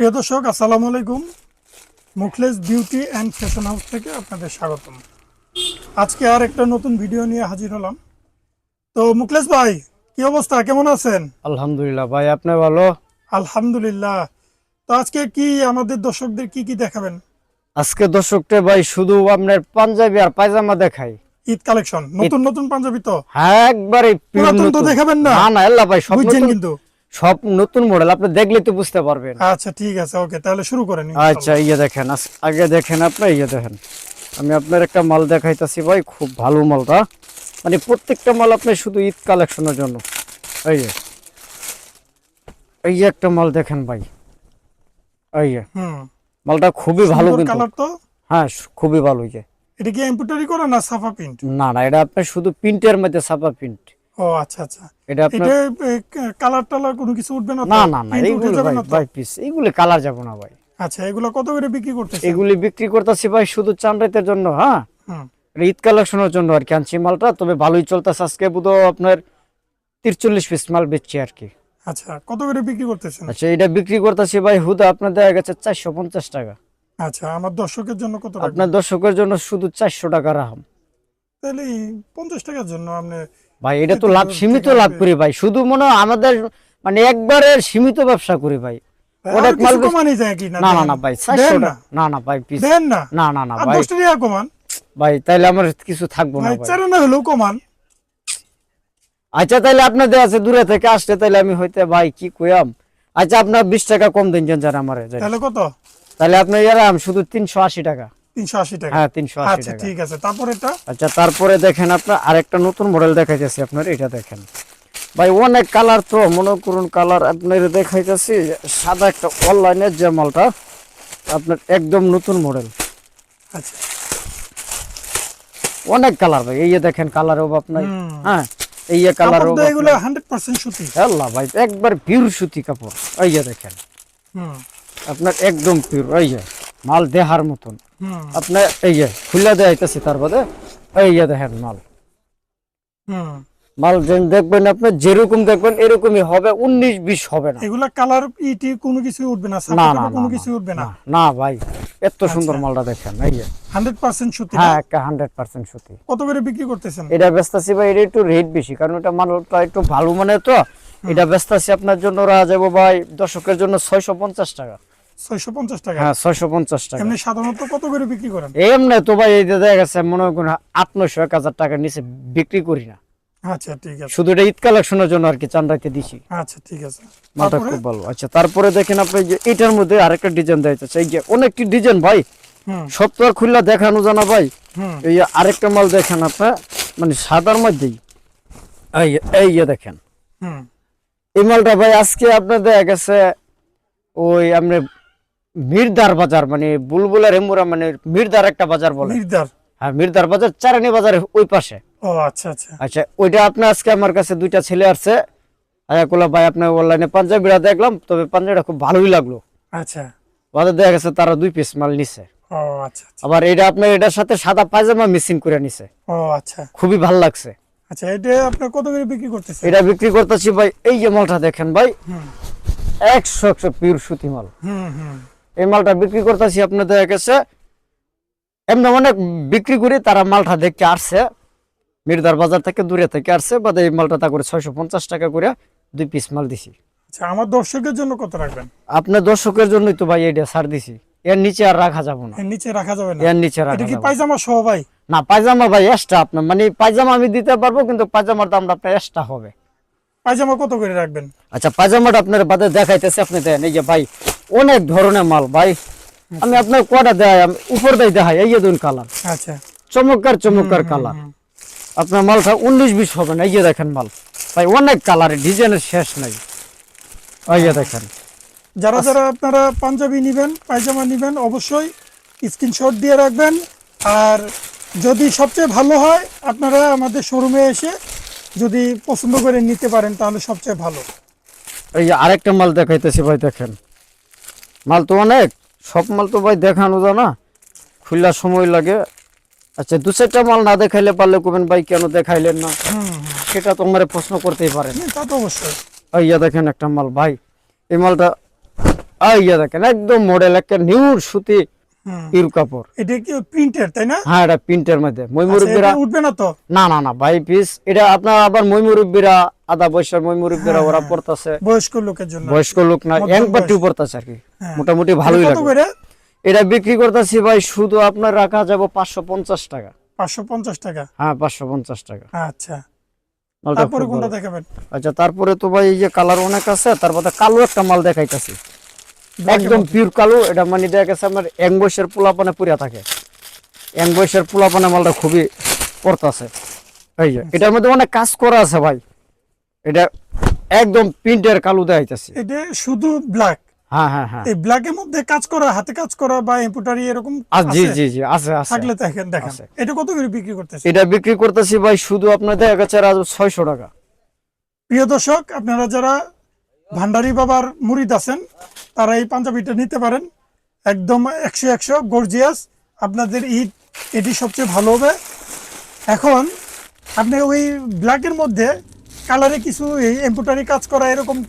প্রিয় দর্শক আসসালামু আলাইকুম। Mukhles beauty and fashion house থেকে আপনাদের স্বাগতম। আজকে আর একটা নতুন ভিডিও নিয়ে হাজির হলাম। তো মুখলেস ভাই কি অবস্থা? কেমন আছেন? আলহামদুলিল্লাহ ভাই আপনি ভালো? আলহামদুলিল্লাহ। তো আজকে কি আমাদের দর্শকদের কি কি দেখাবেন? আজকে দর্শকটা ভাই শুধু আপনার পাঞ্জাবি আর পায়জামা দেখাই। ঈদ কালেকশন নতুন নতুন পাঞ্জাবি তো? হ্যাঁ একবারে পুরাতন তো দেখাবেন না? না না আল্লাহ ভাই সব কিন্তু। সব নতুন মডেল আপনি দেখলে তো বুঝতে পারবেন। আচ্ছা ঠিক আছে ওকে তাহলে শুরু করেন আচ্ছা ইয়ে দেখেন আগে দেখেন আপনি ইয়ে দেখেন। আমি আপনার একটা মাল দেখাইতাছি ভাই খুব ভালো মালটা। মানে প্রত্যেকটা মাল আপনি শুধু ঈদ কালেকশনের জন্য। এই যে এই যে একটা মাল দেখেন ভাই। এই যে হুম। মালটা খুবই ভালো কিন্তু। কালার তো? হ্যাঁ খুবই ভালো এই যে। এটা কি এমব্রয়ডারি করা না সাফা প্রিন্ট? না না এটা আপনার শুধু প্রিন্টের মধ্যে ছাপা প্রিন্ট। ও আচ্ছা আচ্ছা। এটা আপনার কালার টালার কোনো কিছু উঠবে না না না না এইগুলো ভাই না ভাই পিস এইগুলি কালার যাব না ভাই। আচ্ছা এগুলো কত করে বিক্রি করতেছে এগুলি বিক্রি করতেছি ভাই শুধু চান্ডাইতের জন্য হ্যাঁ? ঈদ কালেকশনের জন্য আর কি আনছি মালটা তবে ভালোই চলতেছে। আজকে বুধ আপনার তিরচল্লিশ পিস মাল বেচছি আর কি। আচ্ছা কত করে বিক্রি করতেছেন? আচ্ছা এটা বিক্রি করতেছি ভাই হুদা আপনার দেখা গেছে চারশো পঞ্চাশ টাকা। আচ্ছা আমার দর্শকের জন্য কত আপনার দর্শকের জন্য শুধু চারশো টাকা রাখাম তাহলে পঞ্চাশ টাকার জন্য আপনি ভাই এটা তো লাভ সীমিত লাভ। করি ভাই। শুধু মনে হয় আমাদের মানে একবারে সীমিত ব্যবসা করি ভাই। ওটা কিছু মাল না না না ভাই না। না না ভাই না। না না না ভাই। কমান। ভাই তাইলে আমার কিছু থাকব না ভাই কমান। আচ্ছা তাইলে আপনাদের আছে দূরে থেকে আসলে তাইলে আমি হইতে ভাই কি কইয়াম? আচ্ছা আপনার বিশ টাকা কম দিন জান আমার তাহলে কত? তাহলে আপনার ইয়ারাম শুধু তিনশো আশি টাকা। টাকা। হ্যাঁ আচ্ছা ঠিক আছে তারপর এটা? আচ্ছা তারপরে দেখেন আপনার আরেকটা নতুন মডেল দেখাইতেছি আপনার এটা দেখেন। ভাই অনেক কালার তো মনে করুন কালার আপনার দেখাইতেছি সাদা একটা অনলাইনের যে মালটা আপনার একদম নতুন মডেল আচ্ছা। অনেক কালার ভাই এই দেখেন কালার নাই। হুম। হ্যাঁ এই কালার অভাব এগুলো হান্ড্রেড পার্সেন্ট সুতি। আল্লাহ ভাই একবার পিওর সুতি কাপড় এই দেখেন। হুম। আপনার একদম পিওর এই মাল দেহার মতন। আপনার এই যে খুলে দেখাইতেছি তার বাদে এই যে দেখেন মাল। মাল দেখবেন আপনি যেরকম দেখবেন এরকমই হবে উনিশ বিশ হবে না। এগুলা কালার ইটি কোনো কিছু উঠবে না না না কোনো কিছু উঠবে না। না ভাই এত সুন্দর আচ্ছা। মালটা দেখেন এই যে। হান্ড্রেড পার্সেন্ট সুতি হ্যাঁ একটা হান্ড্রেড পার্সেন্ট সুতি। কত করে বিক্রি করতেছেন? এটা বেচতাছি ভাই এটা একটু রেট বেশি কারণ এটা মালটা একটু ভালো মানে তো। এটা বেচতাছি আপনার জন্য রাখা যাব ভাই দর্শকের জন্য ছয়শো পঞ্চাশ টাকা। টাকা। হ্যাঁ ছয়শো পঞ্চাশ টাকা। এমনি সাধারণত কত করে বিক্রি করেন? এমনি তো ভাই এই দেখা গেছে মনে করেন আট নয়শো এক হাজার টাকার নিচে বিক্রি করি না। আচ্ছা ঠিক আছে। শুধু এটা ঈদ কালেকশনের জন্য আর কি চান্দাইতে দিছি। আচ্ছা ঠিক আছে। মালটা তারপরে? খুব ভালো। আচ্ছা তারপরে দেখেন আপনি যে এটার মধ্যে আরেকটা ডিজাইন দেওয়া হচ্ছে এই যে অনেকটি ডিজাইন ভাই হুম। সব তো আর খুললা দেখানো জানা ভাই। এই আরেকটা মাল দেখেন আপনার মানে সাদার মধ্যেই এই এই দেখেন। এই মালটা ভাই আজকে আপনার দেখা গেছে ওই আপনি মির্দার বাজার মানে বুলবুলের এমুরা মানে মির্দার একটা বাজার বলে। নির্দার হ্যাঁ মির্দার বাজার চারানি বাজারের ওই পাশে। ও আচ্ছা আচ্ছা। আচ্ছা ওইটা আপনার আজকে আমার কাছে দুইটা ছেলে আসছে। আয়াকুলা ভাই আপনার অনলাইনে পাঞ্জাবিরা দেখলাম তবে পাঞ্জাবিটা খুব ভালোই লাগল। আচ্ছা। ওদের দেখা গেছে তারা দুই পিস মাল নিছে। ও আচ্ছা আচ্ছা। আবার এটা আপনার এটার সাথে সাদা পায়জামা মিসিং করে নিছে। ও আচ্ছা। খুবই ভালো লাগছে। আচ্ছা এটা আপনার কত করে বিক্রি করতেছেন এটা বিক্রি করতেছি ভাই এই যে মালটা দেখেন ভাই একশো একশো পিওর সুতি মাল। হুম হুম। এই মালটা বিক্রি করতেছি আপনার দেখা গেছে এমনি অনেক বিক্রি করে তারা মালটা দেখতে আসছে। মির্দার বাজার থেকে দূরে থেকে আসছে বা এই মালটা তা করে ছয়শো পঞ্চাশ টাকা করে দুই পিস মাল দিছি। আচ্ছা আমার দর্শকের জন্য কত রাখবেন? আপনার দর্শকের জন্যই তো ভাই এটা ছাড় দিছি। এর নিচে আর রাখা যাব না। এর নিচে রাখা যাবে না? এর নিচে রাখা এটা কি পায়জামা সহ ভাই? না পায়জামা ভাই এক্সট্রা আপনার মানে পায়জামা আমি দিতে পারব কিন্তু পায়জামার দামটা আপনার এক্সট্রা হবে। পায়জামা কত করে রাখবেন? আচ্ছা পায়জামাটা আপনার বাদে দেখাইতেছে আপনি দেন। এই যে ভাই অনেক ধরনের মাল ভাই। আমি আপনার কটা দেয় আমি উপর দিয়ে দেখাই এই দুন কালার। আচ্ছা। চমৎকার চমৎকার কালার। আপনার মালটা উনিশ বিশ হবে না এই যে দেখেন মাল। ভাই অনেক কালার ডিজাইনের শেষ নাই। এই যে দেখেন। যারা যারা আপনারা পাঞ্জাবি নেবেন পায়জামা নেবেন অবশ্যই স্ক্রিনশট দিয়ে রাখবেন। আর যদি সবচেয়ে ভালো হয় আপনারা আমাদের শোরুমে এসে যদি পছন্দ করে নিতে পারেন তাহলে সবচেয়ে ভালো। এই আরেকটা মাল দেখাইতেছি ভাই দেখেন। মাল তো অনেক সব মাল তো ভাই দেখানো যায় না। খুললা সময় লাগে। আচ্ছা দু চারটা মাল না দেখাইলে পারলে কবেন ভাই কেন দেখাইলেন না। সেটা তো আমার প্রশ্ন করতেই পারে। হুম, তা তো অবশ্যই। এই যে দেখেন একটা মাল ভাই। এই মালটা আইয়া যে দেখেন একদম মডেল একটা নিউর সুতি। হুম। কাপড়। এটা কি প্রিন্টের তাই না? হ্যাঁ এটা প্রিন্টের মধ্যে। ময়মুরব্বীরা উঠবে না তো? না না না ভাই পিস এটা আপনার আবার ময়মুরব্বীরা আধা বয়সের ময়মুরব্বীরা ওরা পড়তেছে বয়স্ক লোকের জন্য। বয়স্ক লোক না মধ্যম এক পার্টি বয়স। পড়তেছে আর কি। মোটামুটি ভালোই লাগে। এটা বিক্রি করতেছি ভাই শুধু আপনার রাখা যাবে পাঁচশো পঞ্চাশ টাকা। পাঁচশো পঞ্চাশ টাকা? হ্যাঁ পাঁচশো পঞ্চাশ টাকা। আচ্ছা। তারপরে কোনটা দেখাবেন? আচ্ছা তারপরে তো ভাই এই যে কালার অনেক আছে তারপরে কালো একটা মাল দেখাইতেছি। একদম। পিওর কালো এটা মানে দেখা গেছে আমার এক বয়সের পোলাপানে পুরিয়া থাকে। এক বয়সের পোলাপানে মালটা খুবই পড়তাছে। এই যে এটার মধ্যে অনেক কাজ করা আছে ভাই। এটা একদম প্রিন্টের কালো দেখাইতেছি এটা শুধু ব্ল্যাক হ্যাঁ হ্যাঁ হ্যাঁ। এই ব্ল্যাকের মধ্যে কাজ করা হাতে কাজ করা বা এম্পুটারি এরকম জি আছে? জি জি আছে আছে। থাকলে দেখেন দেখেন। এটা কত করে বিক্রি করতেছে এটা বিক্রি করতেছি ভাই শুধু আপনার দেখা গেছে টাকা। প্রিয় দর্শক আপনারা যারা ভান্ডারি বাবার মুরিদ আছেন তারা এই পাঞ্জাবিটা নিতে পারেন। একদম একশো একশো গর্জিয়াস আপনাদের ঈদ এটি সবচেয়ে ভালো হবে। এখন আপনি ওই ব্ল্যাকের মধ্যে কালারে কিছু এম্পুটারি কাজ করা এরকম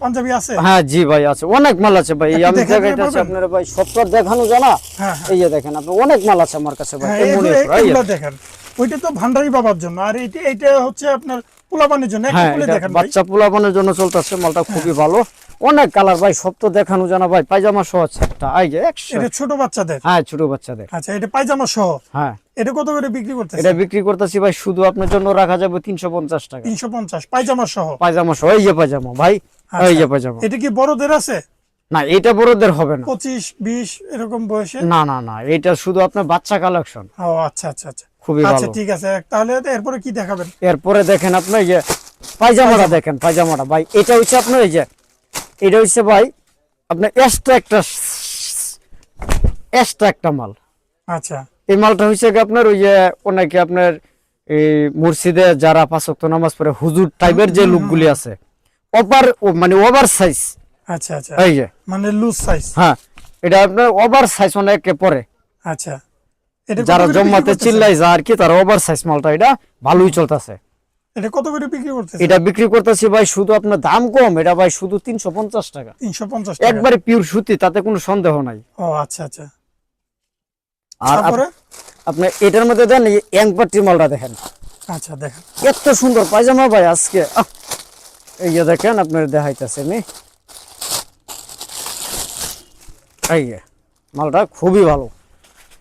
পাঞ্জাবি আছে? হ্যাঁ জি ভাই আছে। অনেক মাল আছে ভাই। আমি পারবেন? আপনার ভাই সবটা দেখানো জানা হ্যাঁ হ্যাঁ। এই যে দেখেন আপনি অনেক মাল আছে আমার কাছে ভাই। হ্যাঁ এগুলো- দেখেন। ওইটা তো ভান্ডারি বাবার জন্য। আর এইটা এইটা হচ্ছে আপনার পোলাপানের জন্য। দেখেন ভাই। বাচ্চা পোলাপানের জন্য চলতেছে। মালটা খুবই ভালো। অনেক কালার ভাই সব তো দেখানো জানা ভাই পায়জামা সহ একটা। এই যে একশো এটা ছোট বাচ্চাদের? হ্যাঁ ছোট বাচ্চাদের। আচ্ছা এটা পায়জামা সহ? হ্যাঁ। এটা কত করে বিক্রি করতেছে এটা বিক্রি করতেছি ভাই শুধু আপনার জন্য রাখা যাবে তিনশো পঞ্চাশ টাকা। তিনশো পঞ্চাশ পায়জামা সহ? পায়জামা সহ এই যে পায়জামা ভাই আচ্ছা। এই যে পায়জামা। এটা কি বড়দের আছে? না এটা বড়দের হবে না। পঁচিশ বিশ এরকম বয়সে না না না এটা শুধু আপনার বাচ্চা কালেকশন ও আচ্ছা আচ্ছা আচ্ছা। খুবই আচ্ছা ঠিক আছে তাহলে এরপরে কি দেখাবেন? এরপরে দেখেন আপনার যে পায়জামাটা দেখেন পায়জামাটা। ভাই এটা হচ্ছে আপনার এই যে এটা হচ্ছে ভাই আপনার এক্সট্রা একটা এক্সট্রা একটা মাল। আচ্ছা। এই মালটা হচ্ছে কি আপনার ওই যে অনেকে আপনার এই মসজিদে যারা পাঁচক্ত নামাজ পড়ে হুজুর টাইপের যে লুকগুলি আছে ওভার মানে ওভার সাইজ আচ্ছা আচ্ছা। এই যে। মানে লুজ সাইজ হ্যাঁ এটা আপনার ওভার সাইজ অনেকে পরে। আচ্ছা। এটা যারা জম্মাতে চিল্লাই যা আর কি তারা ওভার সাইজ মালটা এটা ভালোই চলতেছে। এটা কত করে বিক্রি করতেছে এটা বিক্রি করতেছি ভাই শুধু আপনার দাম কম এটা ভাই শুধু তিনশো পঞ্চাশ টাকা। তিনশো পঞ্চাশ টাকা। একবারে পিওর সুতি তাতে কোনো সন্দেহ নাই। ও আচ্ছা আচ্ছা। আর আপনি এটার মধ্যে দেন মালটা দেখেন। আচ্ছা দেখেন। এত সুন্দর পায়জামা ভাই আজকে! এই যে দেখেন আপনার দেখাইতেছে আমি এই যে মালটা খুবই ভালো।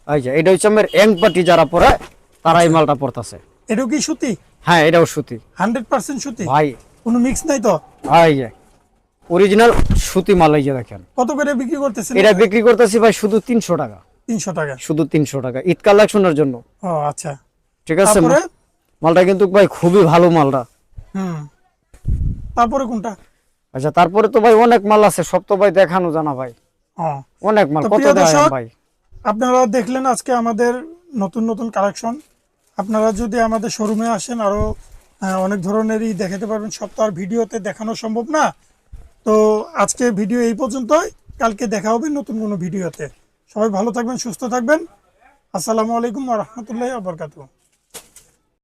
এই যে এটা হচ্ছে আমার এংপাটি যারা পরে তারা এই মালটা পড়তেছে এটাও কি সুতি? হ্যাঁ এটাও সুতি। হান্ড্রেড পার্সেন্ট সুতি? ভাই। কোনো মিক্স নাই তো? যে অরিজিনাল সুতি মাল এই যে দেখেন। কত করে বিক্রি করতেছেন? এটা বিক্রি করতেছি ভাই শুধু তিনশো টাকা। তিনশো টাকা। শুধু তিনশো টাকা। ঈদ কালেকশনের জন্য। ও আচ্ছা। ঠিক আছে মালটা কিন্তু ভাই খুবই ভালো মালটা। হুম। তারপরে কোনটা? আচ্ছা তারপরে তো ভাই অনেক মাল আছে সব তো ভাই দেখানো জানা ভাই। অনেক মাল কত ভাই? আপনারা দেখলেন আজকে আমাদের নতুন নতুন কালেকশন। আপনারা যদি আমাদের শোরুমে আসেন আরও অনেক ধরনেরই দেখাতে পারবেন। সব তো আর ভিডিওতে দেখানো সম্ভব না। তো আজকে ভিডিও এই পর্যন্তই। কালকে দেখা হবে নতুন কোনো ভিডিওতে। সবাই ভালো থাকবেন, সুস্থ থাকবেন। আসসালামু আলাইকুম রহমতুল্লাহ আবরকাতু